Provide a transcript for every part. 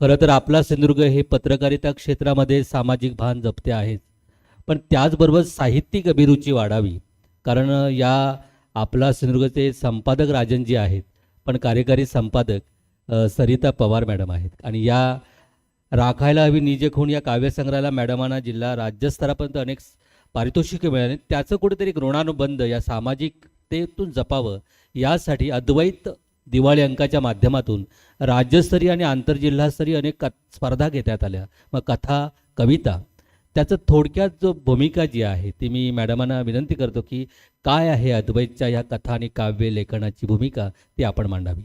खरं तर आपला सिंधुदुर्ग हे पत्रकारिता क्षेत्रामध्ये सामाजिक भान जपते आहेच. पण त्याचबरोबर साहित्यिक अभिरुची वाढावी. कारण या आपला सिंधुदुर्गचे संपादक राजनजी आहेत पण कार्यकारी संपादक सरिता पवार मॅडम आहेत. आणि या राखायला हवी निजे खूण या काव्यसंग्रहाला मॅडमांना जिल्हा राज्यस्तरापर्यंत अनेक पारितोषिके मिळाली. त्याचं कुठेतरी ऋणानुबंध या सामाजिकतेतून जपावं यासाठी अद्वैत दिवाळी अंकाच्या माध्यमातून राज्यस्तरीय आणि आंतरजिल्हास्तरीय अनेक क स्पर्धा घेण्यात आल्या. मग कथा कविता त्याचं थोडक्यात जो भूमिका जी आहे ती मी मॅडमांना विनंती करतो की काय आहे अद्वैतच्या ह्या कथा आणि काव्य लेखनाची भूमिका ती आपण मांडावी.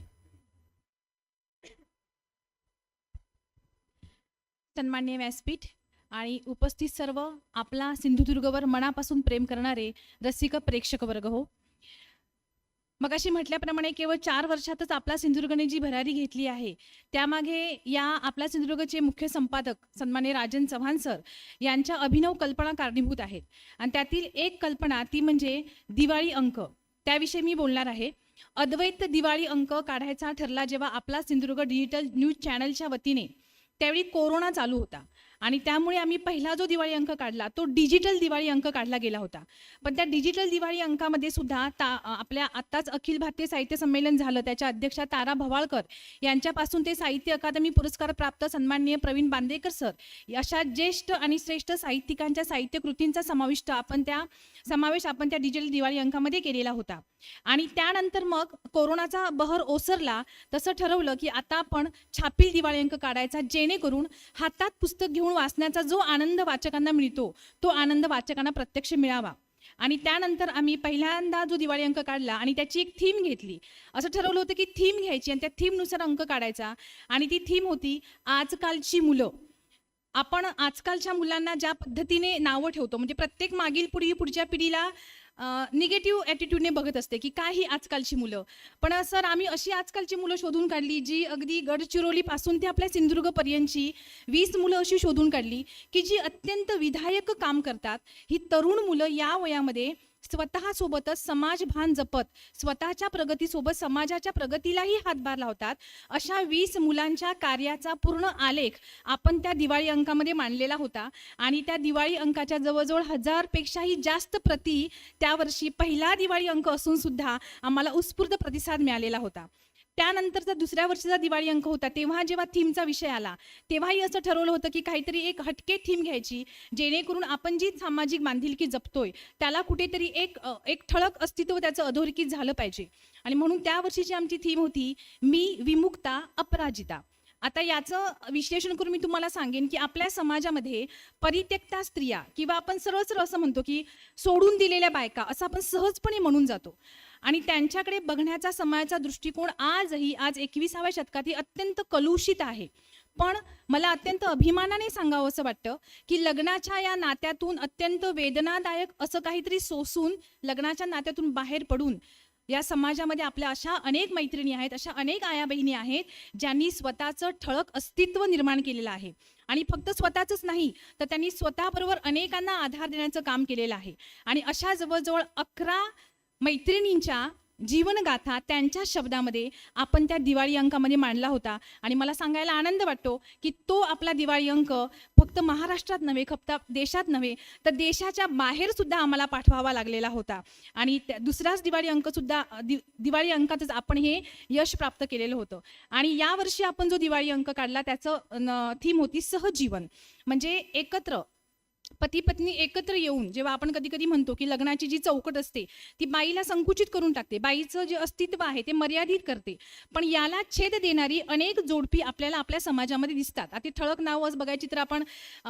सन्मान्य व्यासपीठ आणि उपस्थित सर्व आपला सिंधुदुर्गवर मनापासून प्रेम करणारे रसिक प्रेक्षक वर्ग हो. मग अशी म्हटल्याप्रमाणे केवळ चार वर्षातच आपला सिंधुदुर्गने जी भरारी घेतली आहे त्यामागे या आपला सिंधुदुर्गचे मुख्य संपादक सन्मान्य राजन चव्हाण सर यांच्या अभिनव कल्पना कारणीभूत आहेत. आणि त्यातील एक कल्पना ती म्हणजे दिवाळी अंक. त्याविषयी मी बोलणार आहे. अद्वैत दिवाळी अंक काढायचा ठरला जेव्हा आपला सिंधुदुर्ग डिजिटल न्यूज चॅनलच्या वतीने त्यावेळी कोरोना चालू होता. आणि त्यामुळे आम्ही पहिला जो दिवाळी अंक काढला तो डिजिटल दिवाळी अंक काढला गेला होता. पण त्या डिजिटल दिवाळी अंकामध्ये सुद्धा ता आपल्या आत्ताच अखिल भारतीय साहित्य संमेलन झालं त्याच्या अध्यक्षा तारा भवाळकर यांच्यापासून ते साहित्य अकादमी पुरस्कार प्राप्त सन्माननीय प्रवीण बांदेकर सर अशा ज्येष्ठ आणि श्रेष्ठ साहित्यिकांच्या साहित्य कृतींचा समाविष्ट आपण त्या समावेश आपण त्या डिजिटल दिवाळी अंकामध्ये केलेला होता. आणि त्यानंतर मग कोरोनाचा बहर ओसरला तसं ठरवलं की आता आपण छापील दिवाळी अंक काढायचा जेणेकरून हातात पुस्तक घेऊन वाचण्याचा जो आनंद वाचकांना मिळतो तो आनंद वाचकांना प्रत्यक्ष मिळावा. आणि त्यानंतर आम्ही पहिल्यांदा जो दिवाळी अंक काढला आणि त्याची एक थीम घेतली. असं ठरवलं होतं की थीम घ्यायची आणि त्या थीमनुसार अंक काढायचा. आणि ती थीम होती आजकालची मुलं. आपण आजकालच्या मुलांना ज्या पद्धतीने नावं ठेवतो म्हणजे प्रत्येक मागील पुढी पुढच्या पिढीला निगेटिव्ह ॲटिट्यूडने बघत असते की काय ही आजकालची मुलं. पण सर आम्ही अशी आजकालची मुलं शोधून काढली जी अगदी गडचिरोलीपासून ते आपल्या सिंधुदुर्गपर्यंतची वीस मुलं अशी शोधून काढली की जी अत्यंत विधायक काम करतात. ही तरुण मुलं या वयामध्ये स्वतःसोबतच समाजभान जपत स्वतःच्या प्रगतीसोबत समाजाच्या प्रगतीलाही हातभार लावतात. अशा वीस मुलांच्या कार्याचा पूर्ण आलेख आपण त्या दिवाळी अंकामध्ये मांडलेला होता आणि त्या दिवाळी अंकाच्या जवळजवळ हजारपेक्षाही जास्त प्रती त्यावर्षी पहिला दिवाळी अंक असून सुद्धा आम्हाला उत्स्फूर्त प्रतिसाद मिळालेला होता. त्यानंतरचा दुसऱ्या वर्षीचा दिवाळी अंक होता तेव्हा जेव्हा थीमचा विषय आला तेव्हाही असं ठरवलं होतं की काहीतरी एक हटके थीम घ्यायची जेणेकरून आपण जी सामाजिक बांधिलकी जपतोय त्याला कुठेतरी एक एक ठळक अस्तित्व त्याचं अधोरेखित झालं पाहिजे. आणि म्हणून त्या वर्षीची आमची थीम होती मी विमुक्ता अपराजिता. आता याचं विश्लेषण करून मी तुम्हाला सांगेन की आपल्या समाजामध्ये परित्यक्ता स्त्रिया किंवा आपण सरळ सरळ असं म्हणतो की सोडून दिलेल्या बायका असं आपण सहजपणे म्हणून जातो. आणि त्यांच्याकडे बघण्याचा समाजाचा दृष्टिकोन आजही आज एकविसाव्या शतकातही अत्यंत कलुषित आहे. पण मला अत्यंत अभिमानाने सांगावं असं वाटतं की लग्नाच्या या नात्यातून अत्यंत वेदनादायक असं काहीतरी सोसून लग्नाच्या नात्यातून बाहेर पडून या समाजामध्ये आपल्या अशा अनेक मैत्रिणी आहेत अशा अनेक आया बहिणी आहेत ज्यांनी स्वतःचं ठळक अस्तित्व निर्माण केलेलं आहे. आणि फक्त स्वतःचंच नाही तर त्यांनी स्वतःबरोबर अनेकांना आधार देण्याचं काम केलेलं आहे. आणि अशा जवळजवळ अकरा मैत्रिणींच्या जीवनगाथा त्यांच्या शब्दामध्ये आपण त्या दिवाळी अंकामध्ये मांडला होता. आणि मला सांगायला आनंद वाटतो की तो आपला दिवाळी अंक फक्त महाराष्ट्रात नव्हे फक्त देशात नव्हे तर देशाच्या बाहेर सुद्धा आम्हाला पाठवावा लागलेला होता. आणि त्या दुसराच दिवाळी अंक सुद्धा दि दिवाळी अंकातच आपण हे यश प्राप्त केलेलं होतं. आणि यावर्षी आपण जो दिवाळी अंक काढला त्याचं थीम होती सहजीवन. म्हणजे एकत्र पती पत्नी एकत्र येऊन जेव्हा आपण कधी कधी म्हणतो की लग्नाची जी चौकट असते ती बाईला संकुचित करून टाकते. बाईचं जे अस्तित्व आहे ते मर्यादित करते. पण याला छेद देणारी अनेक जोडपी आपल्याला आपल्या समाजामध्ये दिसतात. आता ठळक नाव बघायची तर आपण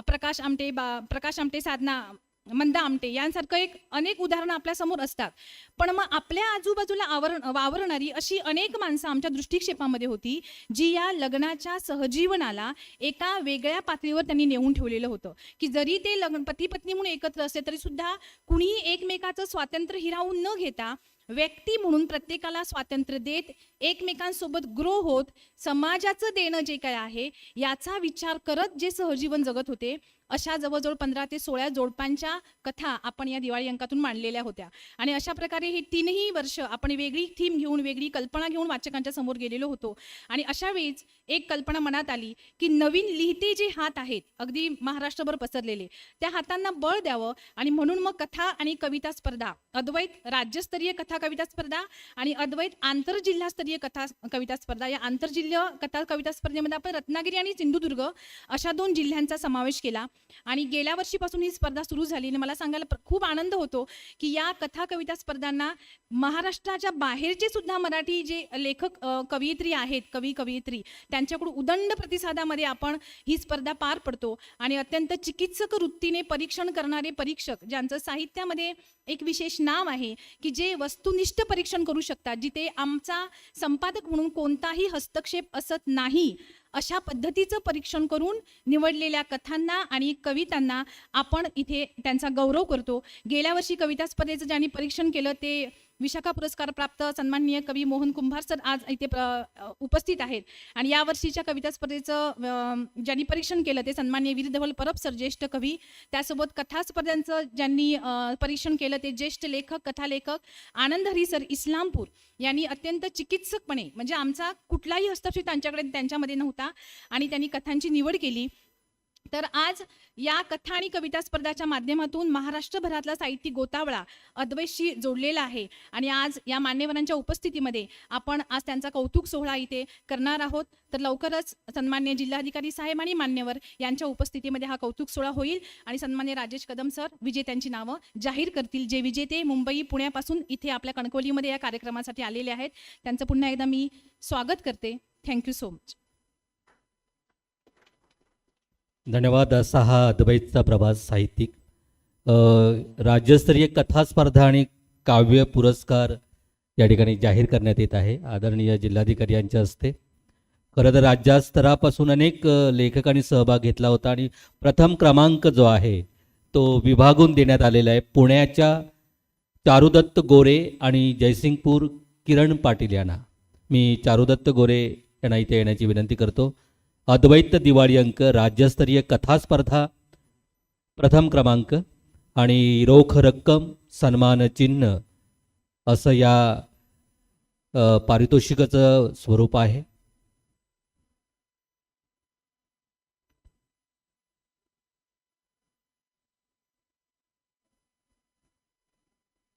प्रकाश आमटे बा प्रकाश आमटे साधना मंदा आमटे यांसारखं एक अनेक उदाहरणं आपल्यासमोर असतात. पण मग आपल्या आजूबाजूला आवरण वावरणारी अशी अनेक माणसं आमच्या दृष्टिक्षेपामध्ये होती जी या लग्नाच्या सहजीवनाला एका वेगळ्या पातळीवर त्यांनी नेऊन ठेवलेलं होतं. की जरी ते लग्न पती पत्नी म्हणून एकत्र असले तरी सुद्धा कुणीही एकमेकाचं स्वातंत्र्य हिरावून न घेता व्यक्ती म्हणून प्रत्येकाला स्वातंत्र्य देत एकमेकांसोबत ग्रो होत समाजाचं देणं जे काय आहे याचा विचार करत जे सहजीवन जगत होते अशा जवळजवळ पंधरा ते सोळा जोडपांच्या कथा आपण या दिवाळी अंकातून मांडलेल्या होत्या. आणि अशा प्रकारे ही तीनही वर्ष आपण वेगळी थीम घेऊन वेगळी कल्पना घेऊन वाचकांच्या समोर गेलेलो होतो. आणि अशा वेळीच एक कल्पना मनात आली की नवीन लिहिते जे हात आहेत अगदी महाराष्ट्रभर पसरलेले त्या हातांना बळ द्यावं आणि म्हणून मग कथा आणि कविता स्पर्धा अद्वैत राज्यस्तरीय कथा कविता स्पर्धा आणि अद्वैत आंतरजिल्हास्तरीय कथा कविता स्पर्धा. या आंतरजिल्ह्य कथा कविता स्पर्धेमध्ये आपण रत्नागिरी आणि सिंधुदुर्ग अशा दोन जिल्ह्यांचा समावेश केला. आणि गेल्या वर्षीपासून ही स्पर्धा सुरू झाली आणि मला सांगायला खूप आनंद होतो की या कथा कविता स्पर्धांना महाराष्ट्राच्या बाहेरचे सुद्धा मराठी जे लेखक कवयित्री आहेत कवी कवयित्री त्यांच्याकडून उदंड प्रतिसादामध्ये आपण ही स्पर्धा पार पडतो. आणि अत्यंत चिकित्सक वृत्तीने परीक्षण करणारे परीक्षक ज्यांचं साहित्यामध्ये एक विशेष नाव आहे की जे वस्तुनिष्ठ परीक्षण करू शकता जिथे आमचा संपादक म्हणून कोणताही हस्तक्षेप असत नाही. अशा पद्धतीचं परीक्षण करून निवडलेल्या कथांना आणि कवितांना आपण इथे त्यांचा गौरव करतो. गेल्या वर्षी कविता स्पर्धेचं ज्यांनी परीक्षण केलं ते विशाखा पुरस्कार प्राप्त सन्माननीय कवी मोहन कुंभार सर आज इथे प्र- उपस्थित आहेत. आणि या वर्षीच्या कविता स्पर्धेचं ज्यांनी परीक्षण केलं ते सन्माननीय वीर धवल परब सर ज्येष्ठ कवी. त्यासोबत कथा स्पर्धांचं ज्यांनी परीक्षण केलं ते ज्येष्ठ लेखक कथालेखक आनंद हरी सर इस्लामपूर यांनी अत्यंत चिकित्सकपणे म्हणजे आमचा कुठलाही हस्तक्षेप त्यांच्याकडे त्यांच्यामध्ये नव्हता. आणि त्यांनी कथांची निवड केली. तर आज या कथा आणि कविता स्पर्धाच्या माध्यमातून महाराष्ट्रभरातला साहित्यिक गोतावळा अद्वैतशी जोडलेला आहे. आणि आज या मान्यवरांच्या उपस्थितीमध्ये आपण आज त्यांचा कौतुक सोहळा इथे करणार आहोत. तर लवकरच सन्मान्य जिल्हाधिकारी साहेब आणि मान्यवर यांच्या उपस्थितीमध्ये हा कौतुक सोहळा होईल. आणि सन्मान्य राजेश कदम सर विजेत्यांची नावं जाहीर करतील. जे विजेते मुंबई पुण्यापासून इथे आपल्या कणकवलीमध्ये या कार्यक्रमासाठी आलेले आहेत. त्यांचं पुन्हा एकदा मी स्वागत करते. थँक्यू सो मच धन्यवाद. असा हा अद्वैतचा प्रभास साहित्यिक. राज्यस्तरीय कथा स्पर्धा आणि काव्य पुरस्कार या ठिकाणी जाहीर करण्यात येत आहे. आदरणीय जिल्हाधिकारी यांच्या हस्ते. खरं तर राज्यस्तरापासून अनेक लेखकांनी सहभाग घेतला होता आणि प्रथम क्रमांक जो आहे तो विभागून देण्यात आलेला आहे. पुण्याच्या चारुदत्त गोरे आणि जयसिंगपूर किरण पाटील यांना. मी चारुदत्त गोरे यांना इथे येण्याची विनंती करतो. अद्वैत दिवाळी अंक राज्यस्तरीय कथास्पर्धा प्रथम क्रमांक आणि रोख रक्कम सन्मान चिन्ह असं या पारितोषिकाचं स्वरूप आहे.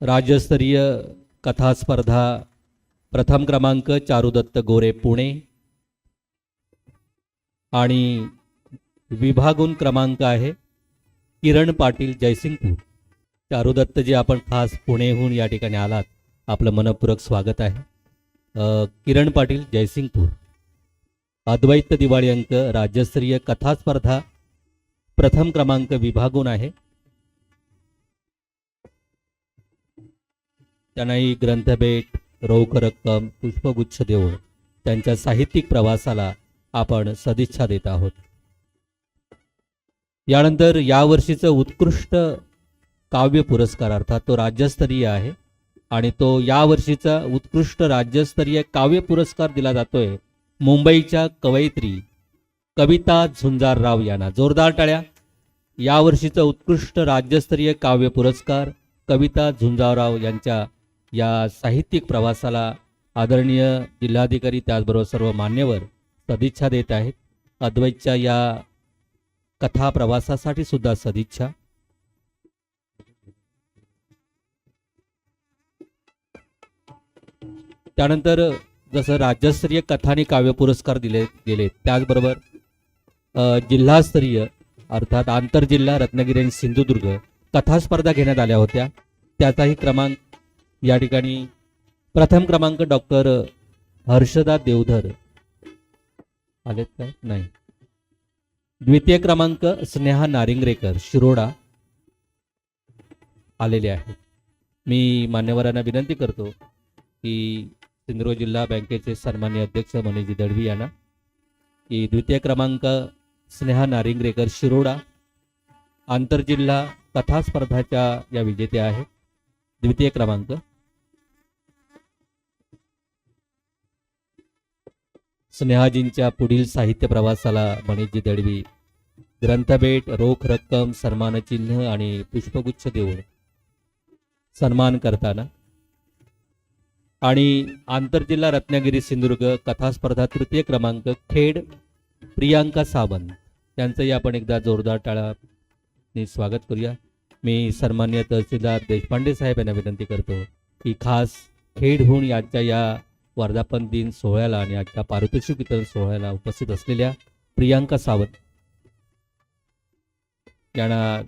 राज्यस्तरीय कथास्पर्धा प्रथम क्रमांक चारुदत्त गोरे पुणे. आणि विभागून क्रमांक आहे किरण पाटील जयसिंगपूर. चारुदत्त जे आपण खास पुणेहून या ठिकाणी आलात. आपलं मनपूरक स्वागत आहे. किरण पाटील जयसिंगपूर. अद्वैत दिवाळी अंक राज्यस्तरीय कथा स्पर्धा प्रथम क्रमांक विभागून आहे. त्यांनाही ग्रंथभेट रोख रक्कम पुष्पगुच्छ देऊन त्यांच्या साहित्यिक प्रवासाला आपण सदिच्छा देत आहोत. यानंतर यावर्षीचं उत्कृष्ट काव्य पुरस्कार अर्थात तो राज्यस्तरीय आहे आणि तो यावर्षीचा उत्कृष्ट राज्यस्तरीय काव्य पुरस्कार दिला जातोय मुंबईच्या कवयित्री कविता झुंजारराव यांना. जोरदार टाळ्या. यावर्षीचा उत्कृष्ट राज्यस्तरीय काव्य पुरस्कार कविता झुंजारराव यांच्या या साहित्यिक प्रवासाला आदरणीय जिल्हाधिकारी त्याचबरोबर सर्व मान्यवर सदिच्छा देत आहेत. अद्वैतच्या या कथा प्रवासासाठी सुद्धा सदिच्छा. त्यानंतर जसं राज्यस्तरीय कथा आणि काव्य पुरस्कार दिले गेले त्याचबरोबर जिल्हास्तरीय अर्थात आंतरजिल्हा रत्नागिरी आणि सिंधुदुर्ग कथा स्पर्धा घेण्यात आल्या होत्या. त्याचाही क्रमांक या ठिकाणी प्रथम क्रमांक डॉक्टर हर्षदा देवधर आलेत काय नाही. द्वितीय क्रमांक स्नेहा नारिंगरेकर शिरोडा आलेले आहेत. मी मान्यवरांना विनंती करतो की सिंधुदुर्ग जिल्हा बँकेचे सन्मान्य अध्यक्ष मनीजी दळवी यांना की द्वितीय क्रमांक स्नेहा नारिंगरेकर शिरोडा आंतरजिल्हा कथा स्पर्धाच्या या विजेत्या आहेत. द्वितीय क्रमांक स्नेहाजींच्या पुढील साहित्य प्रवासाला मणिजी दळवी ग्रंथभेट रोख रक्कम सन्मानचिन्ह आणि पुष्पगुच्छ देऊन सन्मान करताना. आणि आंतरजिल्हा रत्नागिरी सिंधुदुर्ग कथा स्पर्धा तृतीय क्रमांक खेड प्रियांका सावंत. त्यांचंही आपण एकदा जोरदार टाळाने स्वागत करूया. मी सन्मान्य तहसीलदार देशपांडे साहेब यांना विनंती करतो की खास खेडहून यांच्या या वर्धापन दिन सोहळ्याला आणि आजच्या पारितोषिक वितरण सोहळ्याला उपस्थित असलेल्या प्रियांका सावंत. यांना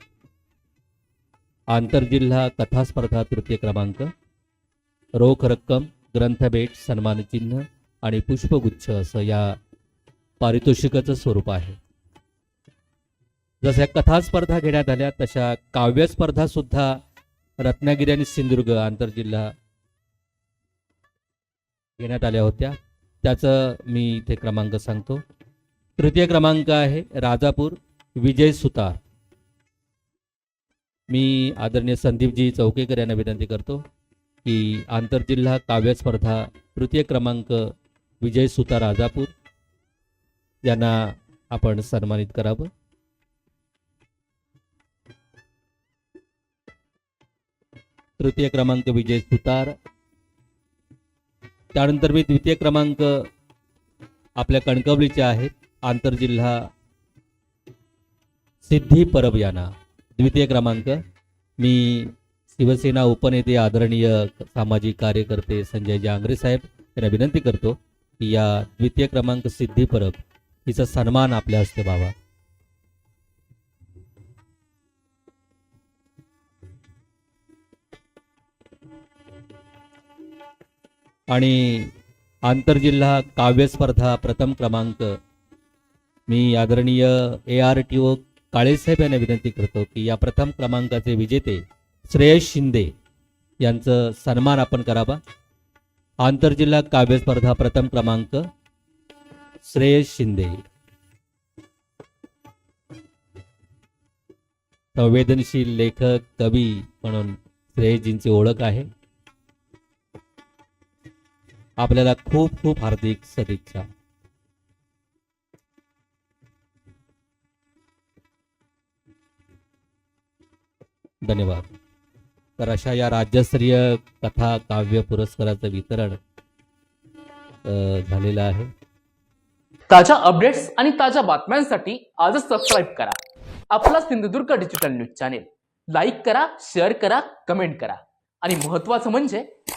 आंतरजिल्हा कथास्पर्धा तृतीय क्रमांक रोख रक्कम ग्रंथभेट सन्मानचिन्ह आणि पुष्पगुच्छ असं या पारितोषिकाचं स्वरूप आहे. जशा कथास्पर्धा घेण्यात आल्या तशा काव्य स्पर्धा सुद्धा रत्नागिरी आणि सिंधुदुर्ग आंतरजिल्हा घेण्यात आल्या होत्या. त्याचं मी इथे क्रमांक सांगतो. तृतीय क्रमांक आहे राजापूर विजय सुतार. मी आदरणीय संदीपजी चौकेकर यांना विनंती करतो की आंतरजिल्हा काव्य स्पर्धा तृतीय क्रमांक विजय सुतार राजापूर यांना आपण सन्मानित करावं. तृतीय क्रमांक विजय सुतार त्यानंतर मी द्वितीय क्रमांक आपल्या कणकवलीचे आहेत आंतरजिल्हा सिद्धी परब यांना द्वितीय क्रमांक. मी शिवसेना उपनेते आदरणीय सामाजिक कार्यकर्ते संजय जांगरे साहेब यांना विनंती करतो की या द्वितीय क्रमांक सिद्धी परब हिचा सन्मान आपल्या हस्ते व्हावा. आणि आंतरजिल्हा काव्य स्पर्धा प्रथम क्रमांक. मी आदरणीय ए आर टी ओ काळेसाहेब यांना विनंती करतो की या प्रथम क्रमांकाचे विजेते श्रेयस शिंदे यांचं सन्मान आपण करावा. आंतरजिल्हा काव्य स्पर्धा प्रथम क्रमांक श्रेयस शिंदे. संवेदनशील लेखक कवी म्हणून श्रेयसजींची ओळख आहे. आपल्याला खूप खूप हार्दिक सदिच्छा धन्यवाद. तर अशा या राज्यस्तरीय कथा काव्य पुरस्काराचं वितरण झालेलं आहे. ताज्या अपडेट्स आणि ताज्या बातम्यांसाठी आजच सबस्क्राईब करा. आपला Sindhudurg digital news channel like करा शेअर करा कमेंट करा. आणि महत्त्वाचं म्हणजे